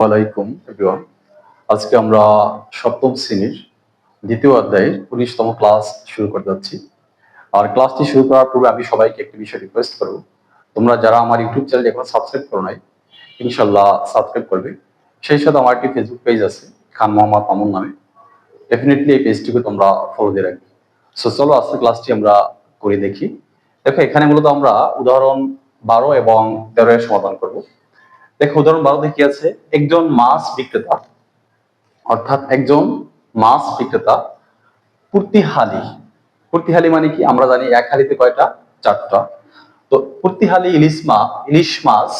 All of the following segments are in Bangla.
ওয়ালাইকুম এভরিওয়ান আজকে আমরা সপ্তম শ্রেণির দ্বিতীয় অধ্যায়ের উনিশতম ক্লাস শুরু করতে যাচ্ছি। আর ক্লাসটি শুরু করার পূর্বে আমি সবাইকে একটি বিষয় রিকোয়েস্ট করব। তোমরা যারা আমার ইউটিউব চ্যানেল এখন সাবস্ক্রাইব করো নাই ইনশাল্লাহ সাবস্ক্রাইব করবে। সেই সাথে আমার একটি ফেসবুক পেজ আছে, খান মোহাম্মদ মামুন নামে। ডেফিনেটলি এই পেজটিকে তোমরা ফলো দিয়ে রাখবে। সো চলো আজকে ক্লাসটি আমরা করে দেখি। দেখো, এখানে মূলত আমরা উদাহরণ বারো এবং তেরো এর সমাধান করব। দেখো, উদাহরণ বারোতে কি আছে? একজন মাছ বিক্রেতা, অর্থাৎ একজন মাছ বিক্রেতা প্রতিহালি প্রতিহালি মানে কি? আমরা জানি এক হালিতে কয়টা? চারটা। তো প্রতিহালি ইলিশ মাছ ইলিশ মাছ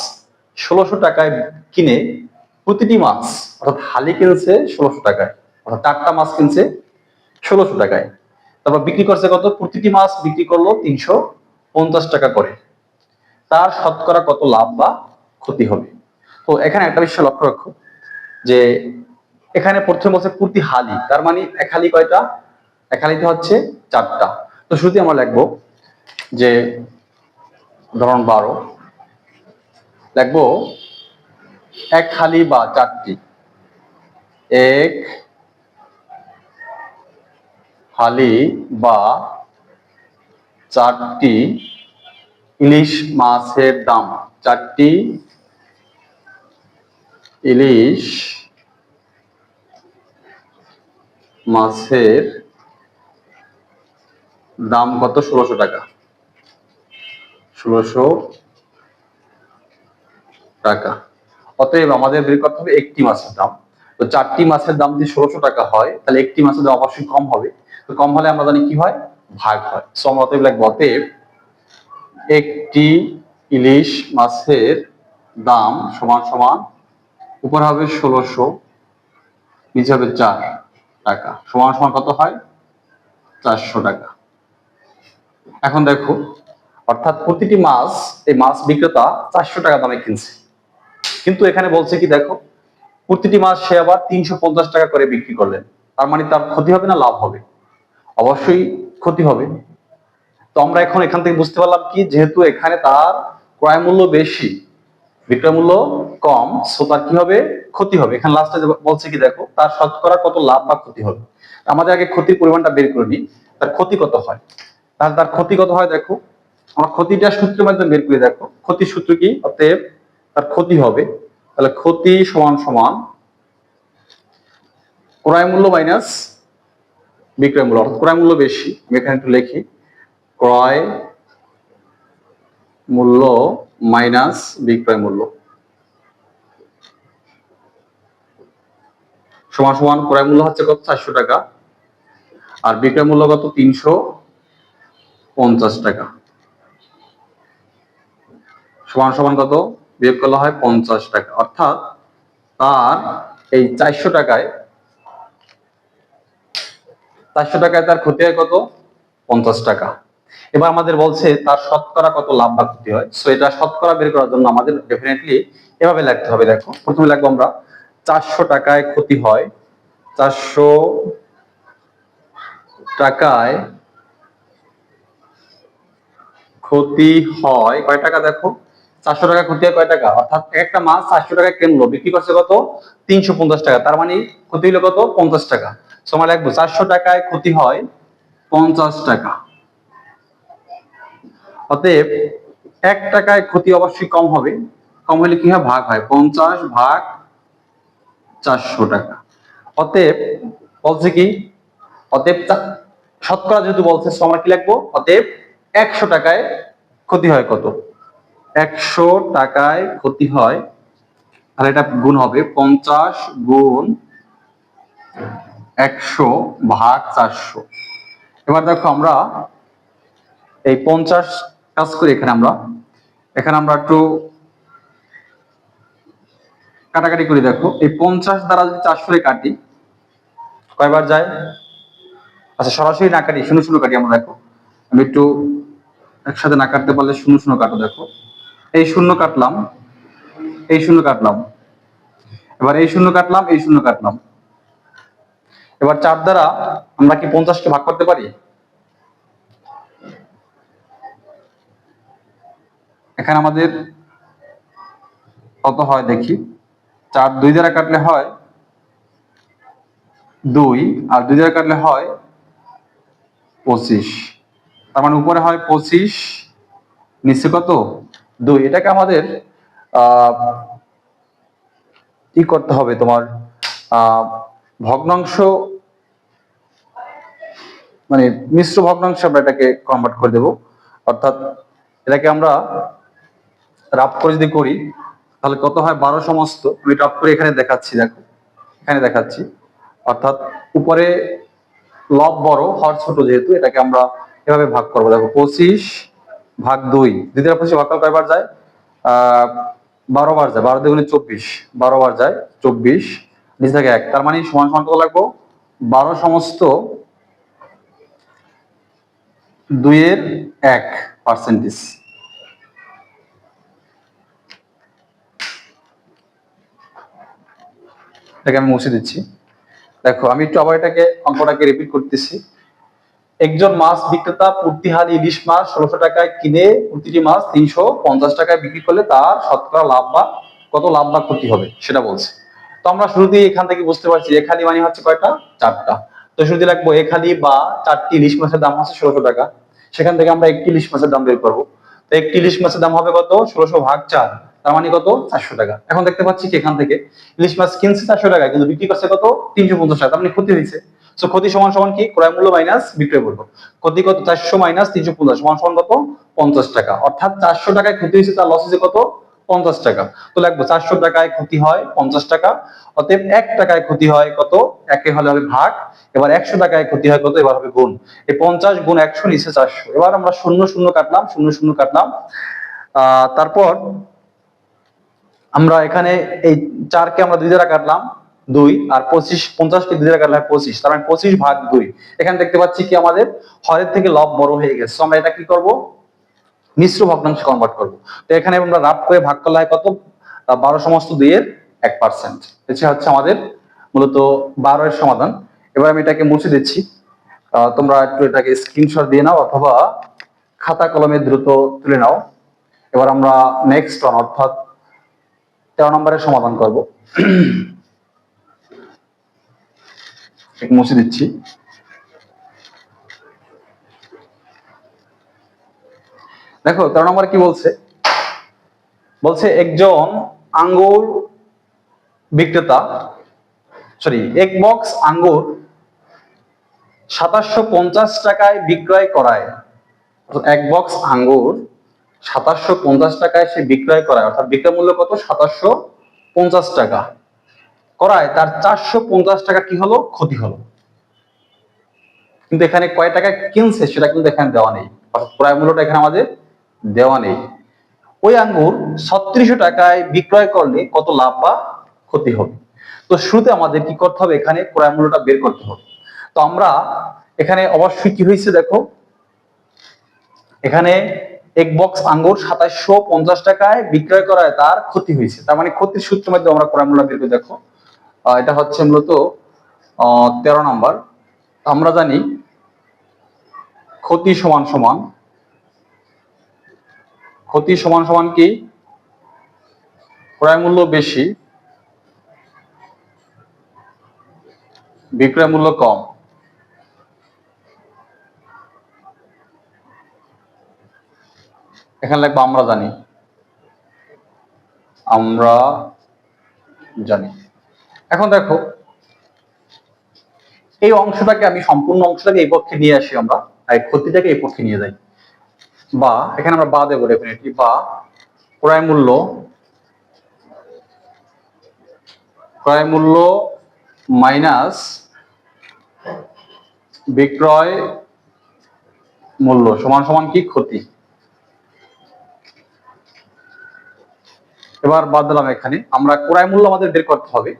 ষোলোশো টাকায় কিনে প্রতিটি মাছ, অর্থাৎ হালি কিনছে ষোলোশো টাকায়, অর্থাৎ চারটা মাছ কিনছে ষোলোশো টাকায়। তারপর বিক্রি করছে কত? প্রতিটি মাছ বিক্রি করল তিনশো পঞ্চাশ টাকা করে। তার শতকরা কত লাভ বা ক্ষতি হবে? তো এখানে একটা বিষয় লক্ষ্য রাখো, যে এখানে প্রথমে বলছে প্রতি হালি, তার মানে এক হালি কয়টা? এক হালিতে হচ্ছে চারটা। তো শুরুতে আমরা লিখব যে ধরুন বারো, লিখব এক হালি বা চারটি। এক হালি বা চারটি ইলিশ মাছের দাম, চারটি ইলিশ মাছের দাম কত? ষোলোশো টাকা। ষোলোশো টাকা। অতএব আমাদের বের করতে হবে একটি মাছের দাম। তো চারটি মাছের দাম যদি ষোলোশো টাকা হয়, তাহলে একটি মাছের দাম অবশ্যই কম হবে। তো কম হলে আমরা জানি কি হয়? ভাগ হয়। সো আমরা অতএব লাগবে অতএব একটি ইলিশ মাছের দাম সমান সমান উপর হবে ষোলোশো, নিচে হবে চার টাকা। সমান সমান কত হয়? চারশো টাকা। এখন দেখো, অর্থাৎ প্রতিটি মাছ, এই মাছ বিক্রেতা চারশো টাকা দামে কিনছে। কিন্তু এখানে বলছে কি দেখো, প্রতিটি মাছ সে আবার তিনশো পঞ্চাশ টাকা করে বিক্রি করলেন। তার মানে তার ক্ষতি হবে না, লাভ হবে? অবশ্যই ক্ষতি হবে। তো আমরা এখন এখান থেকে বুঝতে পারলাম কি, যেহেতু এখানে তার ক্রয় মূল্য বেশি বিক্রয় মূল্য কম সো তার কি হবে ক্ষতি হবে? এখানে লাস্টে বলছে কি, দেখো, তার শতকরা কত লাভ বা ক্ষতি হবে? আমাদের আগে ক্ষতির পরিমাণটা বের করে নিই, তার ক্ষতি কত হয়? তাহলে তার ক্ষতি কত হয়, দেখো, আমরা ক্ষতিটা সূত্রের মাধ্যমে বের করে, দেখো, ক্ষতির সূত্র কি? অতএব তার ক্ষতি হবে, তাহলে ক্ষতি সমান সমান ক্রয় মূল্য মাইনাস বিক্রয় মূল্য, অর্থাৎ ক্রয় মূল্য বেশি, আমি এখানে একটু লিখি, ক্রয় মূল্য মাইনাস বিক্রয় মূল্য। সমান সমান ক্রয় মূল্য হচ্ছে কত? চারশো টাকা। আর বিক্রয় মূল্য কত? তিনশো পঞ্চাশ টাকা। সমান সমান কত? বিয়োগ করলে হয় পঞ্চাশ টাকা। অর্থাৎ তার এই চারশো টাকায় চারশো টাকায় তার ক্ষতি হয় কত? পঞ্চাশ টাকা। এবার আমাদের বলছে তার শতকরা কত লাভ বা ক্ষতি হয়। সো এটা শতকরা বের করার জন্য আমাদের ডেফিনেটলি এভাবে লিখতে হবে। দেখো, প্রথমে লিখব আমরা, চারশো টাকায় ক্ষতি হয়। চারশো টাকায় ক্ষতি হয়। কয় টাকা দেখো? চারশো টাকা ক্ষতি হয় কয় টাকা? অর্থাৎ একটা মাছ চারশো টাকা কিনলো বিক্রি করছে কত? তিনশো পঞ্চাশ টাকা। তার মানে ক্ষতি হলো কত? পঞ্চাশ টাকা। সময় লাগবে, চারশো টাকায় ক্ষতি হয় পঞ্চাশ টাকা। অতএব এক টাকায় ক্ষতি অবশ্যই কম হবে। কম হলে কি হয়? ভাগ হয়। পঞ্চাশ ভাগ চারশো টাকা। অতএব বলছে কি? অতএব শতকরা যেহেতু বলছে আমরা কি লিখব? অতএব একশো টাকায় ক্ষতি হয় কত? একশো টাকায় ক্ষতি হয়, তাহলে এটা গুণ হবে পঞ্চাশ গুণ একশো ভাগ চারশো। এবার দেখো আমরা এই পঞ্চাশ কাজ করি এখানে আমরা। এখানে আমরা একটু কাটাকাটি করি, দেখো। এই পঞ্চাশ দ্বারা যদি চারশো কাটি, কয়বার যায়? আচ্ছা সরাসরি না কাটি, শূন্য শূন্য কাটি আমরা, দেখো। আমি একটু একসাথে না কাটতে পারলে শূন্য শূন্য কাটো, দেখো। এই শূন্য কাটলাম, এই শূন্য কাটলাম। এবার এই শূন্য কাটলাম, এই শূন্য কাটলাম। এবার চার দ্বারা আমরা কি পঞ্চাশকে ভাগ করতে পারি? এখানে আমাদের কত হয় দেখি? চার দুই দ্বারা কাটলে হয় দুই, আর দুই দ্বারা কাটলে হয় পঁচিশ। তার মানে উপরে হয় পঁচিশ, নিচে কত? দুই। এটাকে আমাদের কি করতে হবে তোমার? ভগ্নাংশ মানে মিশ্র ভগ্নাংশ আমরা এটাকে কনভার্ট করে দেব। অর্থাৎ এটাকে আমরা রাফ করে যদি করি, তাহলে কত হয়? বারো সমস্ত। আমি রাফ করে এখানে দেখাচ্ছি, দেখো। এখানে দেখাচ্ছি। অর্থাৎ উপরে লব বড়, হর ছোট যেহেতু, এটাকে আমরা এভাবে ভাগ করব। দেখো, পঁচিশ ভাগ দুই। দ্বারা পঁচিশ ভাগ করলে কয়বার যায়? আহ, বারো বার যায়। বারো দুগুণে চব্বিশ। বারো বার যায়, চব্বিশ। নিচে থাকে এক। তার মানে সমান সমান কত লাগবো? বারো সমস্ত দুইয়ের এক পার্সেন্টেজ এটাকে আমি মুছে দিচ্ছি। দেখো, আমি একটু আবার এটাকে অঙ্কটাকে রিপিট করতেছি। একজন মাছ বিক্রেতা প্রতি ইলিশ মাছ ষোলোশো টাকায় কিনে প্রতিটি মাছ তিনশো পঞ্চাশ টাকায় বিক্রি করলে তার শতকরা লাভ বা কত লাভ বা ক্ষতি হবে, সেটা বলছে। তো আমরা শুরুতেই এখান থেকে বুঝতে পারছি এখালি মানে হচ্ছে কয়টা? চারটা। তো শুরুতে লাগবো এখালি বা চারটি ইলিশ মাছের দাম হচ্ছে ষোলোশো টাকা। সেখান থেকে আমরা একটি ইলিশ মাছের দাম বের করব। একটি ইলিশ মাছের দাম হবে কত? ষোলোশো ভাগ চার। তার মানে কত? চারশো টাকা। এখন দেখতে পাচ্ছি কি এখান থেকে? ইলিশ মাছ কিনছে চারশো টাকা কিন্তু বিক্রি করছে কত? তিনশো পঞ্চাশ টাকা। তার মানে ক্ষতি হয়েছে। তো ক্ষতি সমান সমান কি? ক্রয় মূল্য মাইনাস বিক্রয় মূল্য। ক্ষতি কত? চারশো মাইনাস তিনশো পঞ্চাশ। সমান সমান কত? পঞ্চাশ টাকা। অর্থাৎ চারশো টাকায় ক্ষতি হয়েছে, তার লস হয়েছে কত? পঞ্চাশ টাকা। তো লাগবো চারশো টাকায় ক্ষতি হয় পঞ্চাশ টাকা। অতএব এক টাকায় ক্ষতি হয় কত? একে হলে হবে ভাগ এবার একশো টাকায় ক্ষতি হয় কত? এবার হবে গুণ। এই পঞ্চাশ গুণ একশো, নিচে চারশো। এবার আমরা শূন্য শূন্য কাটলাম, শূন্য শূন্য কাটলাম। তারপর আমরা এখানে এই চারকে আমরা দুই দ্বারা কাটলাম, দুই আর পঁচিশ, পঞ্চাশকে দুই দ্বারা কাটলাম পঁচিশ। তার মানে পঁচিশ ভাগ দুই। এখানে দেখতে পাচ্ছি কি আমাদের? হরের থেকে লব বড় হয়ে গেছে। আমরা এটা কি করব? মিশ্র ভগ্নাংশে কনভার্ট করব। তো এখানে আমরা রাফ করে ভাগ করলে হয় কত? বারো সমস্ত দুইয়ের এক পার্সেন্ট এটা হচ্ছে আমাদের মূলত বারো এর সমাধান। এবার আমি এটাকে মুছে দিচ্ছি। তোমরা একটু এটাকে স্ক্রিনশট দিয়ে নাও অথবা খাতা কলমে দ্রুত তুলে নাও। এবার আমরা নেক্সট ওয়ান অর্থাৎ তেরো নম্বরের সমাধান করব। মুছে দিচ্ছি। দেখো, তেরো নম্বরে কি বলছে? বলছে, একজন আঙ্গুর বিক্রেতা সরি এক বক্স আঙ্গুর সাতাশশো পঞ্চাশ টাকায় বিক্রয় করায়। এক বক্স আঙ্গুর সাতাশশো পঞ্চাশ টাকায় সে বিক্রয় করায়। অর্থাৎ বিক্রয় মূল্য কত? সাতাশশো পঞ্চাশ টাকা। করায়, তার চারশো পঞ্চাশ টাকা কি হলো? ক্ষতি হলো। কিন্তু এখানে কয় টাকা কিনছে সেটা কিন্তু এখানে দেওয়া নেই। অর্থাৎ ক্রয় মূল্যটা এখানে আমাদের দেওয়া নেই। ওই আঙ্গুর ছত্রিশশো টাকায় বিক্রয় করলে কত লাভ বা ক্ষতি হবে? তো শুরুতে আমাদের কি করতে হবে? এখানে ক্রয় মূল্যটা বের করতে হবে। তো আমরা এখানে অবশ্যই কি হয়েছে দেখো? এখানে এক বক্স আঙ্গুর সাতাশশো পঞ্চাশ টাকায় বিক্রয় করায় তার ক্ষতি হয়েছে। তার মানে ক্ষতির সূত্র মধ্যে আমরা ক্রয় মূল্য বের দেখো। এটা হচ্ছে মূলত তেরো নাম্বার। আমরা জানি, ক্ষতি সমান সমান। ক্ষতি সমান সমান কি? ক্রয় মূল্য বেশি, বিক্রয় মূল্য কম। এখানে লাগবে আমরা জানি। আমরা জানি। এখন দেখো, এই অংশটাকে আমি সম্পূর্ণ অংশটাকে এই পক্ষে নিয়ে আসি আমরা এই ক্ষতিটাকে এই পক্ষে নিয়ে যাই। বা, এখানে আমরা বা দেবো ডেফিনেটলি বা ক্রয় মূল্য ক্রয় মূল্য মাইনাস বিক্রয় মূল্য সমান সমান কি? ক্ষতি। এবার বাদ দিলাম এখানে। আমরা ক্রয় মূল্য আমাদের বের করতে হবে।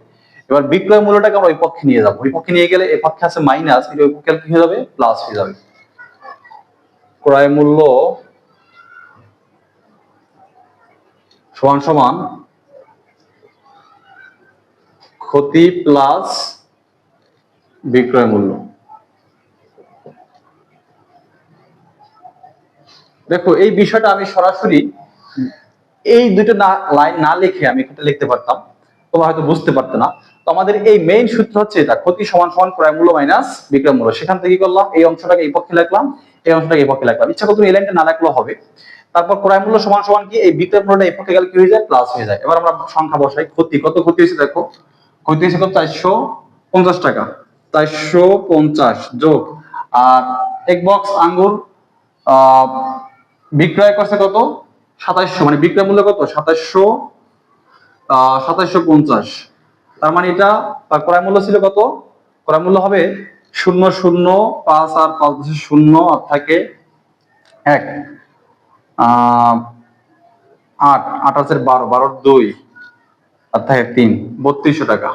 এবার বিক্রয় মূল্যটাকে আমরা ওই পক্ষে নিয়ে যাব। ওই পক্ষে নিয়ে গেলে এই পক্ষে আছে মাইনাস এটা ওই পক্ষে কি হয়ে যাবে? প্লাস হয়ে যাবে। ক্রয় মূল্য সমান সমান ক্ষতি প্লাস বিক্রয় মূল্য। দেখো, এই বিষয়টা আমি সরাসরি এই দুটো না লাইন না লিখে আমি এখানে লিখতে পারতাম। তোমরা হয়তো বুঝতে পারতে না। তো আমাদের এই মেইন সূত্র হচ্ছে এটা ক্ষতি সমান সমান ক্রয় মূল্য মাইনাস বিক্রয় মূল্য। সেখান থেকে কি করলাম? এই অংশটাকে এই পক্ষে লিখলাম এই অংশটাকে এই পক্ষে লিখলাম। ইচ্ছা করলে তুমি এই লাইনটা না লিখলেও হবে। তারপর ক্রয় মূল্য সমান সমান কি? এই বিক্রয় মূল্যটা এই পক্ষে গেলে কি হয়ে যায়? প্লাস হয়ে যায়। এবার আমরা সংখ্যা বসাই। ক্ষতি কত ক্ষতি হয়েছে দেখো? ক্ষতি হয়েছে কত? চারশো পঞ্চাশ টাকা। চারশো পঞ্চাশ যোগ। আর এক বক্স আঙ্গুর আহ, বিক্রয় করছে কত? সাতাইশশো মানে বিক্রয় মূল্য কত? সাতাইশশো সাতাইশশো পঞ্চাশ। তার মানে এটা, তার ক্রয় মূল্য ছিল কত? ক্রয় মূল্য হবে শূন্য শূন্য পাঁচ আর পাঁচ বছর শূন্য আর থাকে এক আট আছে বারো বারোর দুই আর থাকে তিন, বত্রিশশো টাকা।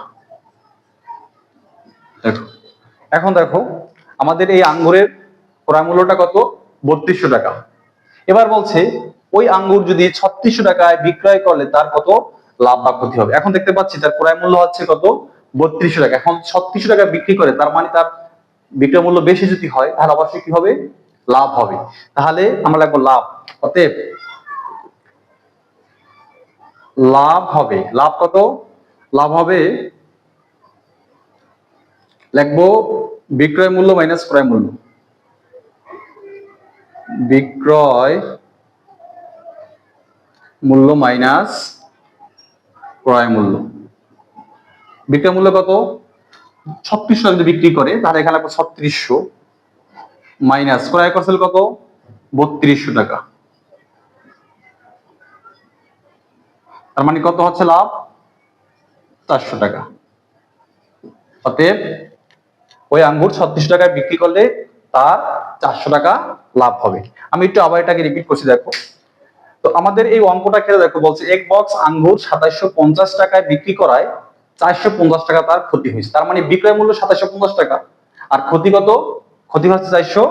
দেখো, এখন দেখো, আমাদের এই আঙ্গুরের ক্রয় মূল্যটা কত? বত্রিশশো টাকা। এবার বলছে, ওই আঙ্গুর যদি ছত্রিশশো টাকায় বিক্রয় করলে তার কত লাভ বা ক্ষতি হবে? এখন দেখতে পাচ্ছি তার ক্রয় মূল্য হচ্ছে কত? বত্রিশশো টাকা। এখন ছত্রিশশো টাকা বিক্রি করে তার মানে তার বিক্রয় মূল্য বেশি যদি হয়, তাহলে অবশ্যই কি হবে? লাভ হবে। তাহলে আমরা লাগবো লাভ। অতএব লাভ হবে। লাভ কত? লাভ হবে লিখব বিক্রয় মূল্য মাইনাস ক্রয় মূল্য। বিক্রয় মূল্য মাইনাস ক্রয় মূল্য। বিক্রয় মূল্য কত? ছত্রিশশো যদি বিক্রি করে তাহলে এখানে ছত্রিশশো। মাইনাস ক্রয় করছিল কত? বত্রিশশো টাকা। তার মানে কত হচ্ছে লাভ? চারশো টাকা। অতএব ওই আঙ্গুর ছত্রিশ টাকায় বিক্রি করলে তার চারশো টাকা লাভ হবে। আমি একটু আবার এটাকে রিপিট করছি, দেখো। তো আমাদের এই অঙ্কটা খেলে দেখো, বলছে এক বক্স আঙ্গুর সাতাইশো পঞ্চাশ টাকায় বিক্রি করায় চারশো পঞ্চাশ টাকা তার ক্ষতি হয়েছে। তার মানে বিক্রয় মূল্য সাতাইশো পঞ্চাশ টাকা। আর ক্ষতি কত? ক্ষতি হচ্ছে চারশো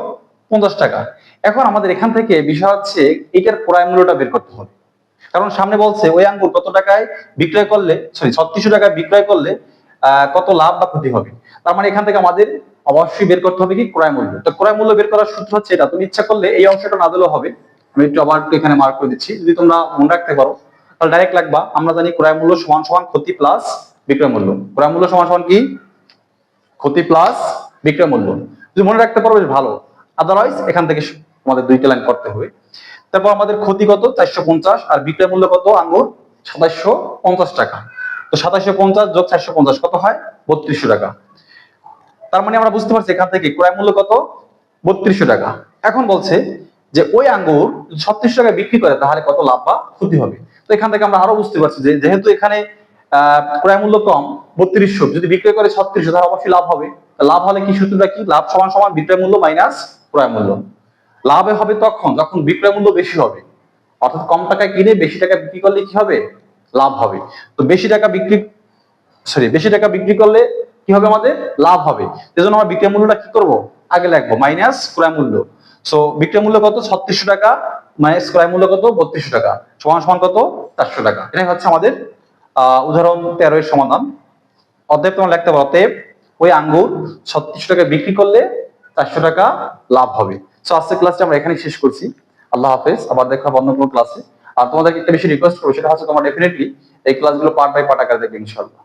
পঞ্চাশ টাকা। এখন আমাদের এখান থেকে বিষয় হচ্ছে এটার ক্রয় মূল্যটা বের করতে হবে। কারণ সামনে বলছে ওই আঙ্গুর কত টাকায় বিক্রয় করলে সরি ছত্রিশশো টাকায় বিক্রয় করলে কত লাভ বা ক্ষতি হবে। তার মানে এখান থেকে আমাদের অবশ্যই বের করতে হবে কি? ক্রয় মূল্য। তো ক্রয় মূল্য বের করার সূত্র হচ্ছে এটা। তুমি ইচ্ছা করলে এই অংশটা না দিলেও হবে। আমি একটু আবার এখানে মার্ক করে দিচ্ছি। যদি তোমরা মনে রাখতে পারো, তাহলে ডাইরেক্ট লাগবা। আমরা জানি ক্রয় মূল্য সমান সমান ক্ষতি প্লাস বিক্রয় মূল্য। ক্রয় মূল্য সমান সমান কি? ক্ষতি প্লাস বিক্রয় মূল্য। যদি মনে রাখতে পারো, বেশ ভালো। আদারওয়াইজ এখান থেকে আমাদের দুইটা লাইন করতে হবে। তারপর আমাদের ক্ষতি কত? চারশো পঞ্চাশ। আর বিক্রয় মূল্য কত? আঙ্গুর সাতাশশো পঞ্চাশ টাকা। তো সাতাশশো পঞ্চাশ যোগ চারশো পঞ্চাশ কত হয়? বত্রিশশো টাকা। তার মানে আমরা বুঝতে পারছি এখান থেকে ক্রয় মূল্য কত? বত্রিশশো টাকা। এখন বলছে যে ওই আঙ্গুর ছত্রিশ টাকায় বিক্রি করে, তাহলে কত লাভ বা ক্ষতি হবে? তো এখান থেকে আমরা আরও বুঝতে পারছি যেহেতু এখানে ক্রয় মূল্য কম, বত্রিশশো, যদি বিক্রয় করে ছত্রিশশো, তাহলে অবশ্যই লাভ হবে। লাভ হলে কি সূত্রটা কি? লাভ সমান সমান বিক্রয় মূল্য মাইনাস ক্রয় মূল্য। লাভে হবে তখন, যখন বিক্রয় মূল্য বেশি হবে। অর্থাৎ কম টাকায় কিনে বেশি টাকা বিক্রি করলে কি হবে? লাভ হবে। তো বেশি টাকা বিক্রি সরি বেশি টাকা বিক্রি করলে কি হবে আমাদের? লাভ হবে। সেজন্য আমরা বিক্রয় মূল্যটা কি করব? আগে লিখব মাইনাস ক্রয় মূল্য। সো বিক্রয় মূল্য কত? ছত্রিশশো টাকা। মাইনাস ক্রয় মূল্য কত? বত্রিশশো টাকা। সমান সমান কত? চারশো টাকা। এটাই হচ্ছে আমাদের উদাহরণ তেরো এর সমাধান। অতএব তোমরা লিখতে পারো, অতএব ওই আঙ্গুর ছত্রিশশো টাকা বিক্রি করলে চারশো টাকা লাভ হবে। সো আজকের ক্লাসটা আমরা এখানেই শেষ করছি। আল্লাহ হাফেজ। আবার দেখা অন্য কোনো ক্লাসে আর তোমাদেরকে একটা বেশি রিকোয়েস্ট করব, সেটা হচ্ছে তোমার ডেফিনেটলি এই ক্লাসগুলো পার্ট বাই পার্ট আকারে দেখবে ইনশাল্লাহ